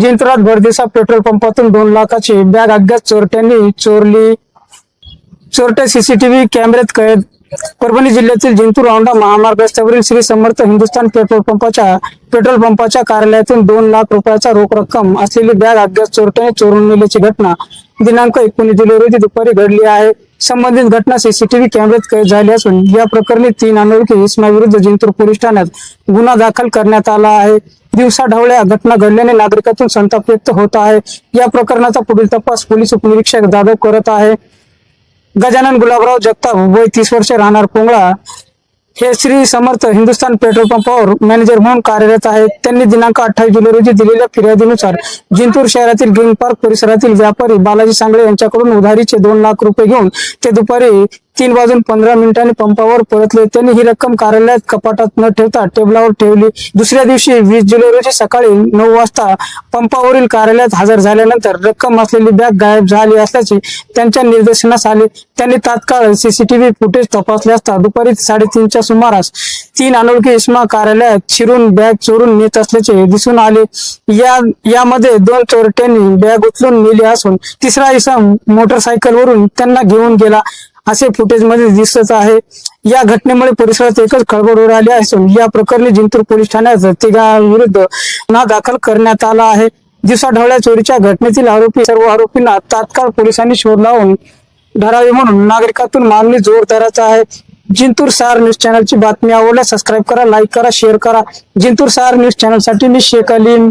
जिंत्रात भरदेसा petrol पंपातून दोन लाखाची bag अज्ञात चोरट्यांनी चोरली. चोरटे सीसीटीव्ही कॅमेऱ्यात कैद. परभणी जिल्ह्यातील जिंतूर औंढा महामार्ग रस्त्यावरील श्री समर्थ हिंदुस्थान पेट्रोल पंपाच्या पेट्रोल पंपाच्या कार्यालयातून दोन लाख रुपयाचा रोख रक्कम असलेली बॅग अज्ञात चोरट्याने चोरून नेल्याची घटना दिनांक एकोणीस जुलै रोजी दुपारी घडली आहे. संबंधित घटना सीसीटीव्ही कॅमेऱ्यात कैद झाली असून या प्रकरणी तीन अनोळखी इसमाविरुद्ध जिंतूर पोलीस ठाण्यात गुन्हा दाखल करण्यात आला आहे. दिवसा ढवळ्या घटना घडल्याने नागरिकातून संताप व्यक्त होत आहे. या प्रकरणाचा पुढील तपास पोलीस उपनिरीक्षक जाधव करत आहे. गजानन गुलाबराव जगताप वय तीस वर्ष राहणार पोंगळा हे श्री समर्थ हिंदुस्थान पेट्रोल पंपावर मॅनेजर म्हणून कार्यरत आहेत. त्यांनी दिनांक अठ्ठावीस जुलै रोजी दिलेल्या फिर्यादीनुसार जिंतूर शहरातील ग्रीन पार्क परिसरातील व्यापारी बालाजी सांगळे यांच्याकडून उधारीचे दोन लाख रुपये घेऊन ते दुपारी तीन वाजून पंधरा मिनिटांनी पंपावर परतले त्यांनी ही रक्कम कार्यालयात कपाटात न ठेवता टेबलावर ठेवली. दुसऱ्या दिवशी वीस जुलै रोजी सकाळी नऊ वाजता पंपावरील कार्यालयात हजर झाल्यानंतर रक्कम असलेली बॅग गायब झाली असल्याचे त्यांच्या निदर्शनास आले. त्यांनी तात्काळ सीसीटीव्ही फुटेज तपासले असता दुपारी साडेतीनच्या सुमारास तीन अनोळखी इस्मा कार्यालयात शिरून बॅग चोरून नेत असल्याचे दिसून आले. या यामध्ये दोन चोरट्यांनी बॅग उचलून नेली असून तिसरा इसम मोटरसायकलवरून त्यांना घेऊन गेला. असे फुटेजमध्ये दिसत आहे. या घटनेमुळे परिसरात एकच खळबळ उडाली असून या प्रकरणी जिंतूर पोलीस ठाण्यात तिघांविरुद्ध गुन्हा दाखल करण्यात आला आहे. दिवसाढवळ्या चोरीच्या घटनेतील आरोपी सर्व आरोपींना तात्काळ पोलिसांनी शोध लावून धरावे म्हणून नागरिकातून मागणी जोरदाराचा आहे. जिंतूर सहार न्यूज चॅनलची बातमी आवडल्यास सबस्क्राईब करा लाईक करा शेअर करा. जिंतूर सहार न्यूज चॅनलसाठी मी शेख अलीम.